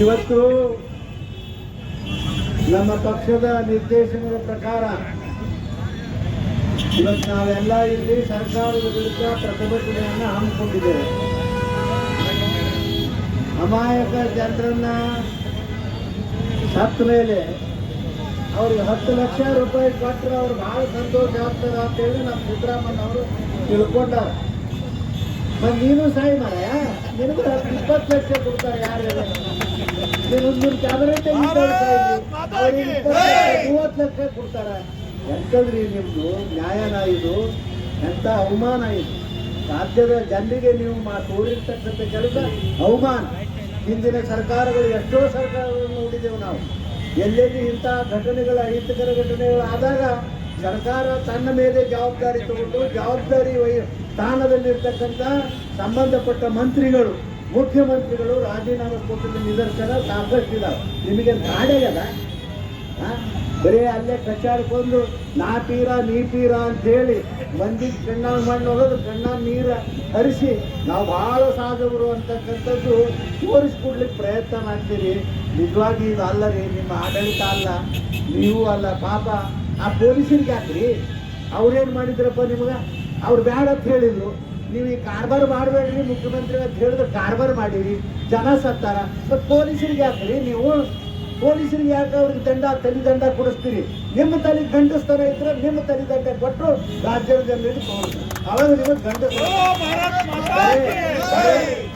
ಇವತ್ತು ನಮ್ಮ ಪಕ್ಷದ ನಿರ್ದೇಶನದ ಪ್ರಕಾರ ಇವತ್ತು ನಾವೆಲ್ಲ ಇಲ್ಲಿ ಸರ್ಕಾರದ ವಿರುದ್ಧ ಪ್ರತಿಭಟನೆಯನ್ನು ಹಮ್ಮಿಕೊಂಡಿದ್ದೇವೆ. ಅಮಾಯಕ ಜನರನ್ನ ಸತ್ತ ಮೇಲೆ ಅವ್ರಿಗೆ ಹತ್ತು ಲಕ್ಷ ರೂಪಾಯಿ ಕೊಟ್ಟರೆ ಅವ್ರು ಭಾಳ ಸಂತೋಷ ಆಗ್ತದ ಅಂತೇಳಿ ನಮ್ಮ ಸಿದ್ದರಾಮಯ್ಯ ಅವರು ತಿಳ್ಕೊಂಡಾರ ಮತ್ತೆ ನೀನು ಸಾಯಿ ಮಾರಾಯ, ನಿನಗೂ ಹತ್ತು ಇಪ್ಪತ್ತು ಲಕ್ಷ ಕೊಡ್ತಾರೆ ಯಾರು ನೀನು ಒಂದು ಕ್ಯಾಬಿನೆಟ್ ಮೂವತ್ತು ಲಕ್ಷ ಕೊಡ್ತಾರೆ. ಎಂತದ್ರಿ ನಿಮ್ದು? ನ್ಯಾಯನ ಇದು? ಎಂತ ಅವಮಾನ ಇದು? ರಾಜ್ಯದ ಜನರಿಗೆ ನೀವು ಮಾ ತೋರಿರ್ತಕ್ಕಂಥ ಕೆಲಸ ಅವಮಾನ. ಹಿಂದಿನ ಸರ್ಕಾರಗಳು ಎಷ್ಟೋ ಸರ್ಕಾರಗಳನ್ನು ನೋಡಿದೆವು ನಾವು. ಎಲ್ಲೆಲ್ಲಿ ಇಂತಹ ಘಟನೆಗಳ ಅಹಿತಕರ ಘಟನೆಗಳು ಆದಾಗ ಸರ್ಕಾರ ತನ್ನ ಮೇಲೆ ಜವಾಬ್ದಾರಿ ತಗೊಂಡು ಜವಾಬ್ದಾರಿ ವೈ ಸ್ಥಾನದಲ್ಲಿರ್ತಕ್ಕಂಥ ಸಂಬಂಧಪಟ್ಟ ಮಂತ್ರಿಗಳು ಮುಖ್ಯಮಂತ್ರಿಗಳು ರಾಜೀನಾಮೆ ಕೊಟ್ಟಿದ್ದ ನಿದರ್ಶನ ಸಾಕಷ್ಟಿದ್ದಾವೆ ನಿಮಗೆ ನಾಡೆಗದ ಬರೀ ಅಲ್ಲೇ ಕಚ್ಚಾಡ್ಕೊಂಡು ನಾ ಪೀರ ನೀ ಅಂತ ಹೇಳಿ ಮಂದಿಗೆ ಕಣ್ಣಾಗ ಮಣ್ಣು ಹೋದ್ರೆ ಕಣ್ಣ ನೀರ ಹರಿಸಿ ನಾವು ಬಹಳ ಸಾಧವರು ಅಂತಕ್ಕಂಥದ್ದು ತೋರಿಸ್ಕೊಡ್ಲಿಕ್ಕೆ ಪ್ರಯತ್ನ ಮಾಡ್ತೀರಿ. ನಿಜವಾಗಿ ಇದು ಅಲ್ಲ ರೀ, ನಿಮ್ಮ ಆಡಳಿತ ಅಲ್ಲ. ನೀವು ಅಲ್ಲ ಪಾಪ. ಆ ಪೊಲೀಸರಿಗೆ ಹಾಕ್ರಿ. ಅವ್ರೇನು ಮಾಡಿದ್ರಪ್ಪ ನಿಮ್ಗೆ? ಅವ್ರು ಬೇಡ ಅಂತ ಹೇಳಿದ್ರು. ನೀವು ಈ ಕಾರ್ಬಾರ್ ಮಾಡಬೇಡ್ರಿ ಮುಖ್ಯಮಂತ್ರಿ ಅಂತ ಹೇಳಿದ್ರೆ ಕಾರ್ಬಾರ್ ಮಾಡಿರಿ ಜನ ಸತ್ತಾರ. ಮತ್ತು ಪೊಲೀಸರಿಗೆ ಹಾಕ್ರಿ ನೀವು? ಪೊಲೀಸರಿಗೆ ಯಾಕೆ ಅವ್ರಿಗೆ ದಂಡ ತಲೆ ದಂಡ ಕೊಡಿಸ್ತೀರಿ? ನಿಮ್ಮ ತಲೆ ಗಂಡಸ್ತರ ಇದ್ರೆ ನಿಮ್ಮ ತಲೆ ದಂಡ ಕೊಟ್ಟು ರಾಜ್ಯದ ಜನರಿಗೆ ತೋರಿಸ್ರಿ. ಅವಾಗ ನಿಮಗೆ ಗಂಡಸ್ತರ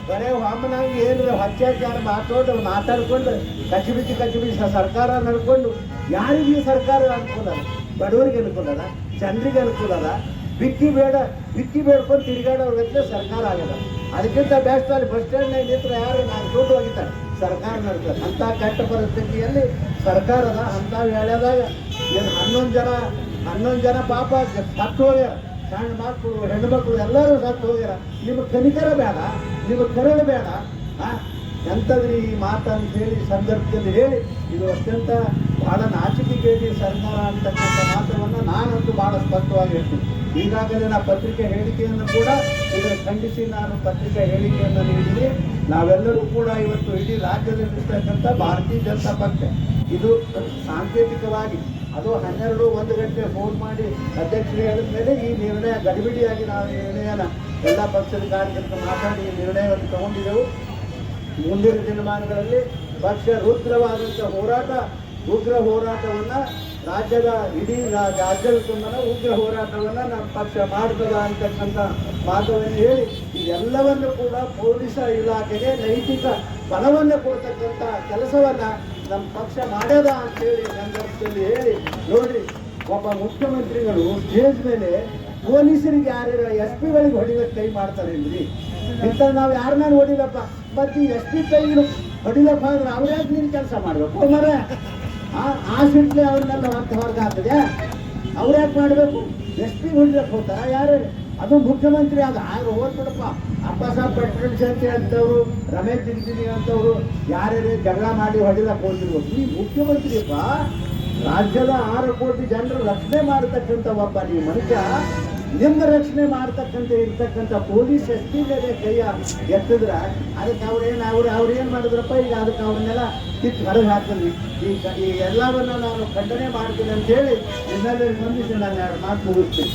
ಬರೇ ವಾಮನಾಗಿ ಏನು ಅತ್ಯಾಚಾರ ಮಾತಾಡೋದು ಮಾತಾಡ್ಕೊಂಡು ಕಚ್ಚಿಬಿಚ್ಚಿ ಕಚ್ಚಿಬಿಚ್ಚಿ ಸರ್ಕಾರ ನಡ್ಕೊಂಡು ಯಾರಿಗೆ ಈ ಸರ್ಕಾರ ಅನುಕೂಲ ಬಡವರಿಗೆ ಅನುಕೂಲ ಜನರಿಗೆ ಅನುಕೂಲ ಅದ ಬಿಕ್ಕಿ ಬೇಡ, ಬಿಕ್ಕಿ ಬೇಡ್ಕೊಂಡು ತಿರುಗಾಡೋರ್ಗತ್ಲೆ ಸರ್ಕಾರ ಆಗದ ಅದಕ್ಕಿಂತ ಬೆಸ್ಟ್ ಅಲ್ಲಿ ಬಸ್ ಸ್ಟ್ಯಾಂಡ್ನಾಗ ನಿಂತ್ರೆ ಯಾರು ನಾನು ದುಡ್ಡು ಹೋಗಿದ್ದಾರೆ ಸರ್ಕಾರ ನಡ್ತಾರೆ ಅಂಥ ಕೆಟ್ಟ ಪರಿಸ್ಥಿತಿಯಲ್ಲಿ ಸರ್ಕಾರದ ಅಂಥ ವೇಳೆದಾಗ ಏನು ಹನ್ನೊಂದು ಜನ ಹನ್ನೊಂದು ಜನ ಪಾಪ ಸತ್ತು ಹೋಗ್ಯಾರ. ಸಣ್ಣ ಮಕ್ಕಳು ಹೆಣ್ಮಕ್ಳು ಎಲ್ಲರೂ ಸತ್ತು ಹೋಗ್ಯಾರ. ನಿಮಗೆ ಕನಿಕರ ಬೇಡ, ನಿಮಗೆ ಕರಳು ಬೇಡ? ಎಂಥದ್ರಿ ಈ ಮಾತು ಅಂತ ಹೇಳಿ ಸಂದರ್ಭದಲ್ಲಿ ಹೇಳಿ. ಇದು ಅತ್ಯಂತ ಬಹಳ ನಾಚಿಕೆಗೇಡಿ ಸರ್ಕಾರ ಅಂತಕ್ಕಂಥ ಮಾತನ್ನು ನಾನಂತೂ ಭಾಳ ಸ್ಪಷ್ಟವಾಗಿ ಹೇಳ್ತೀನಿ. ಈಗಾಗಲೇ ನಾ ಪತ್ರಿಕೆ ಹೇಳಿಕೆಯನ್ನು ಕೂಡ ಇದನ್ನು ಖಂಡಿಸಿ ನಾನು ಪತ್ರಿಕಾ ಹೇಳಿಕೆಯನ್ನು ನೀಡಿದೆ. ನಾವೆಲ್ಲರೂ ಕೂಡ ಇವತ್ತು ಇಡೀ ರಾಜ್ಯದಲ್ಲಿರ್ತಕ್ಕಂಥ ಭಾರತೀಯ ಜನತಾ ಪಕ್ಷ, ಇದು ಸಾಂಕೇತಿಕವಾಗಿ ಅದು ಹನ್ನೆರಡು ಒಂದು ಗಂಟೆ ಫೋನ್ ಮಾಡಿ ಅಧ್ಯಕ್ಷರು ಹೇಳಿದ ಮೇಲೆ ಈ ನಿರ್ಣಯ ಗಡಿಬಿಡಿಯಾಗಿ ನಾವು ನಿರ್ಣಯನ ಎಲ್ಲ ಪಕ್ಷದ ಕಾರ್ಯಕರ್ತರು ಮಾತಾಡಿ ಈ ನಿರ್ಣಯವನ್ನು ತಗೊಂಡಿದ್ದೆವು. ಮುಂದಿನ ದಿನಮಾನಗಳಲ್ಲಿ ಪಕ್ಷ ರುದ್ರವಾದಂಥ ಹೋರಾಟ, ಉಗ್ರ ಹೋರಾಟವನ್ನ ರಾಜ್ಯದ ಇಡೀ ರಾಜ್ಯದ ಉಗ್ರ ಹೋರಾಟವನ್ನ ನಮ್ಮ ಪಕ್ಷ ಮಾಡ್ತದ ಅಂತಕ್ಕಂಥ ಮಾತವನ್ನು ಹೇಳಿ, ಇದೆಲ್ಲವನ್ನು ಕೂಡ ಪೊಲೀಸ ಇಲಾಖೆಗೆ ನೈತಿಕ ಬಲವನ್ನು ಕೊಡ್ತಕ್ಕಂಥ ಕೆಲಸವನ್ನ ನಮ್ಮ ಪಕ್ಷ ಮಾಡ್ಯದ ಅಂತೇಳಿ ಸಂದರ್ಭದಲ್ಲಿ ಹೇಳಿ ನೋಡ್ರಿ ಒಬ್ಬ ಮುಖ್ಯಮಂತ್ರಿಗಳು ಸ್ಟೇಜ್ ಮೇಲೆ ಪೊಲೀಸರಿಗೆ ಯಾರ್ಯಾರ ಎಸ್ ಪಿಗಳಿಗೆ ಹೊಡಿಲಿಕ್ಕೆ ಕೈ ಮಾಡ್ತಾರೆ ಇಲ್ರಿ ಇಂಥ ನಾವು ಯಾರನ್ನ ಹೊಡಿಲಪ್ಪ ಮತ್ತೆ ಎಸ್ ಪಿ ಕೈಗಳು ಹೊಡಿಲಪ್ಪ ಅಂದ್ರೆ ಅವ್ರು ಯಾಕೆ ನೀನು ಕೆಲಸ ಮಾಡಬೇಕು? ಮರ ಆ ಸಿಟ್ಲೆ ಅವ್ರನ್ನೆಲ್ಲ ಮತ್ತೆ ಹೊರಗೆ ಆಗ್ತದೆ ಅವ್ರ್ಯಾಕೆ ಮಾಡಬೇಕು? ಎಸ್ ಪಿ ಹೊಡಿಲಕ್ಕೆ ಹೋಗ್ತಾರ ಯಾರು? ಅದು ಮುಖ್ಯಮಂತ್ರಿ ಅದು ಆಗ ಹೋಗ್ಬಿಡಪ್ಪ. ಅಪ್ಪ ಸಾಹೇಬ್ ಪಟ್ರಲ್ ಶೆಟ್ಟಿ ಅಂತವ್ರು ರಮೇಶ್ ತಿಂತೀನಿ ಅಂತವ್ರು, ಯಾರ್ಯಾರು ಜಗಳ ಮಾಡಿ ಹೊಡಿಲಕ್ಕೆ ಹೋಗಿರ್ಬೋದು ಈ ಮುಖ್ಯಮಂತ್ರಿಯಪ್ಪ ರಾಜ್ಯದ ಆರು ಕೋಟಿ ಜನರು ರಕ್ಷಣೆ ಮಾಡತಕ್ಕಂಥ ಒಬ್ಬ ನೀವು ಮನುಷ್ಯ. ನಿಮ್ಮ ರಕ್ಷಣೆ ಮಾಡ್ತಕ್ಕಂಥ ಇರ್ತಕ್ಕಂಥ ಪೊಲೀಸ್ ಎಸ್ ಪಿ ಮೇಲೆ ಕೈಯ ಎತ್ತಿದ್ರ ಅದಕ್ಕೆ ಅವ್ರೇನು ಅವ್ರು ಅವ್ರು ಏನು ಮಾಡಿದ್ರಪ್ಪ? ಈಗ ಅದಕ್ಕೆ ಅವ್ರನ್ನೆಲ್ಲ ಕಿತ್ತು ಹೊರಗೆ ಹಾಕ್ತೀನಿ. ಈ ಕ- ಈ ಎಲ್ಲವನ್ನ ನಾನು ಖಂಡನೆ ಮಾಡ್ತೀನಿ ಅಂತ ಹೇಳಿ ನಿಮ್ಮೆಲ್ಲರಿಗೂ ಹೊಂದಿಸಿ ನಾನು ಎರಡು ಮಾತು ಮುಗಿಸ್ತೀನಿ.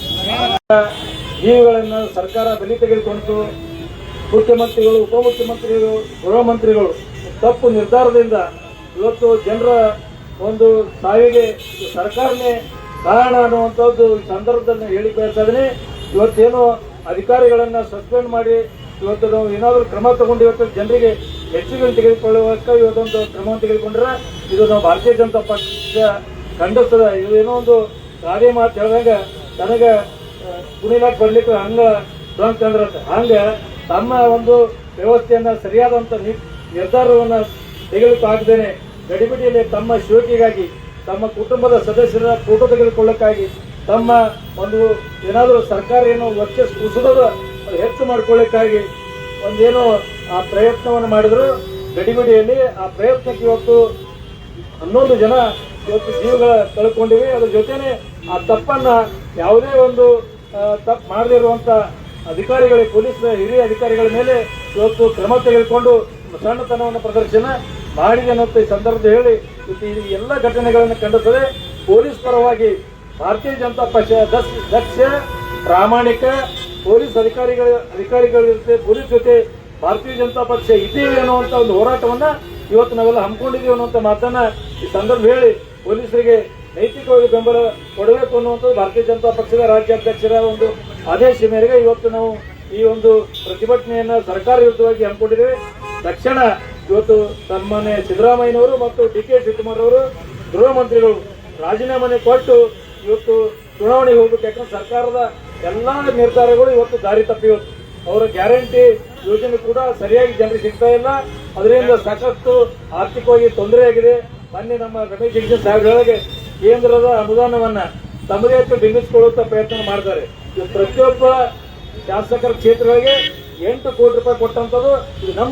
ಜೀವಿಗಳನ್ನು ಸರ್ಕಾರ ಬಲಿ ತೆಗೆದುಕೊಂಡು ಮುಖ್ಯಮಂತ್ರಿಗಳು, ಉಪಮುಖ್ಯಮಂತ್ರಿಗಳು, ಗೃಹ ಮಂತ್ರಿಗಳು, ತಪ್ಪು ನಿರ್ಧಾರದಿಂದ ಇವತ್ತು ಜನರ ಒಂದು ಸಾವಿಗೆ ಸರ್ಕಾರನೇ ಕಾರಣ ಅನ್ನುವಂಥದ್ದು ಈ ಸಂದರ್ಭದಲ್ಲಿ ಹೇಳಿ ಬಯಸ್ತಾ ಇವತ್ತೇನು ಅಧಿಕಾರಿಗಳನ್ನ ಸಸ್ಪೆಂಡ್ ಮಾಡಿ ಇವತ್ತು ನಾವು ಏನಾದರೂ ಕ್ರಮ ತಗೊಂಡು ಇವತ್ತು ಜನರಿಗೆ ಹೆಚ್ಚಿಗೆ ತೆಗೆದುಕೊಳ್ಳುವಕ್ಕ ಇವತ್ತೊಂದು ಕ್ರಮವನ್ನು ತೆಗೆದುಕೊಂಡ್ರೆ ಇದು ನಾವು ಭಾರತೀಯ ಜನತಾ ಪಕ್ಷ ಖಂಡಿಸ್ತದ ಇದು ಏನೋ ಒಂದು ಕಾರ್ಯ ಮಾತು ಹೇಳಿದಾಗ ನನಗೆ ಕುಣಿಲಾಕ್ ಬರ್ಲಿಕ್ಕೆ ಹಂಗ ಚಂದ್ರ ಹಂಗೆ ತಮ್ಮ ಒಂದು ವ್ಯವಸ್ಥೆಯನ್ನ ಸರಿಯಾದಂತ ನಿ- ನಿರ್ಧಾರವನ್ನ ತೆಗೆದುಕು ಆಗದೇನೆ ಗಡಿಬಿಡಿಯಲ್ಲಿ ತಮ್ಮ ಶೋಕಿಗಾಗಿ ತಮ್ಮ ಕುಟುಂಬದ ಸದಸ್ಯರ ಫೋಟೋ ತೆಗೆದುಕೊಳ್ಳಕ್ಕಾಗಿ ತಮ್ಮ ಒಂದು ಏನಾದರೂ ಸರ್ಕಾರ ಏನೋ ವರ್ಚಸ್ ಕುಸಿದದ ಹೆಚ್ಚು ಮಾಡಿಕೊಳ್ಳಕ್ಕಾಗಿ ಒಂದೇನೋ ಆ ಪ್ರಯತ್ನವನ್ನು ಮಾಡಿದ್ರು. ಗಡಿಬಿಡಿಯಲ್ಲಿ ಆ ಪ್ರಯತ್ನಕ್ಕೆ ಇವತ್ತು ಹನ್ನೊಂದು ಜನ ಇವತ್ತು ಜೀವಗಳ ಕಳ್ಕೊಂಡಿವೆ. ಅದ್ರ ಜೊತೆನೆ ಆ ತಪ್ಪನ್ನ ಯಾವುದೇ ಒಂದು ತಪ್ಪು ಮಾಡದಿರುವಂಥ ಅಧಿಕಾರಿಗಳ ಪೊಲೀಸ್ ಹಿರಿಯ ಅಧಿಕಾರಿಗಳ ಮೇಲೆ ಇವತ್ತು ಕ್ರಮ ತೆಗೆದುಕೊಂಡು ಸಣ್ಣತನವನ್ನು ಪ್ರದರ್ಶನ ಮಾಡಿದೆ ಅನ್ನೋ ಈ ಸಂದರ್ಭದಲ್ಲಿ ಹೇಳಿ ಈ ಎಲ್ಲ ಘಟನೆಗಳನ್ನು ಖಂಡಿಸದೆ ಪೊಲೀಸ್ ಪರವಾಗಿ ಭಾರತೀಯ ಜನತಾ ಪಕ್ಷ ದಕ್ಷ ಪ್ರಾಮಾಣಿಕ ಪೊಲೀಸ್ ಅಧಿಕಾರಿಗಳ ಅಧಿಕಾರಿಗಳ ಜೊತೆ, ಪೊಲೀಸ್ ಜೊತೆ ಭಾರತೀಯ ಜನತಾ ಪಕ್ಷ ಇದ್ದೀವಿ ಅನ್ನುವಂಥ ಒಂದು ಹೋರಾಟವನ್ನು ಇವತ್ತು ನಾವೆಲ್ಲ ಹಮ್ಮಿಕೊಂಡಿದ್ದೀವಿ ಅನ್ನುವಂಥ ಮಾತನ್ನು ಈ ಸಂದರ್ಭ ಹೇಳಿ, ಪೊಲೀಸರಿಗೆ ನೈತಿಕವಾಗಿ ಬೆಂಬಲ ಕೊಡಬೇಕು ಅನ್ನುವಂಥದ್ದು ಭಾರತೀಯ ಜನತಾ ಪಕ್ಷದ ರಾಜ್ಯಾಧ್ಯಕ್ಷರ ಒಂದು ಆದೇಶ ಮೇರೆಗೆ ಇವತ್ತು ನಾವು ಈ ಒಂದು ಪ್ರತಿಭಟನೆಯನ್ನು ಸರ್ಕಾರ ವಿರುದ್ಧವಾಗಿ ಹಮ್ಮಿಕೊಂಡಿದ್ದೇವೆ. ತಕ್ಷಣ ಇವತ್ತು ತಮ್ಮನೆ ಸಿದ್ದರಾಮಯ್ಯನವರು ಮತ್ತು ಡಿ ಕೆ ಶಿವಕುಮಾರ್ ಅವರು ಗೃಹ ಮಂತ್ರಿಗಳು ರಾಜೀನಾಮೆ ಕೊಟ್ಟು ಇವತ್ತು ಚುನಾವಣೆಗೆ ಹೋಗ್ಬೇಕು, ಯಾಕಂದ್ರೆ ಸರ್ಕಾರದ ಎಲ್ಲಾ ನಿರ್ಧಾರಗಳು ಇವತ್ತು ದಾರಿ ತಪ್ಪಿ ಇವತ್ತು ಅವರ ಗ್ಯಾರಂಟಿ ಯೋಜನೆ ಕೂಡ ಸರಿಯಾಗಿ ಜನರಿಗೆ ಸಿಗ್ತಾ ಇಲ್ಲ. ಅದರಿಂದ ಸಾಕಷ್ಟು ಆರ್ಥಿಕವಾಗಿ ತೊಂದರೆ ಆಗಿದೆ. ಮೊನ್ನೆ ನಮ್ಮ ರಮೇಶ್ ಜಗದೀಶ್ ಸಾಹೇಬ್ ಹೇಳಗೆ ಕೇಂದ್ರದ ಅನುದಾನವನ್ನ ತಮ್ಮದೇ ಹತ್ತು ಬಿಂಬಿಸಿಕೊಳ್ಳುವಂತ ಪ್ರಯತ್ನ ಮಾಡ್ತಾರೆ. ಪ್ರತಿಯೊಬ್ಬ ಶಾಸಕರ ಕ್ಷೇತ್ರಗಳಿಗೆ ಎಂಟು ಕೋಟಿ ರೂಪಾಯಿ ಕೊಟ್ಟಂತದ್ದು ಇದು ನಮ್ಮ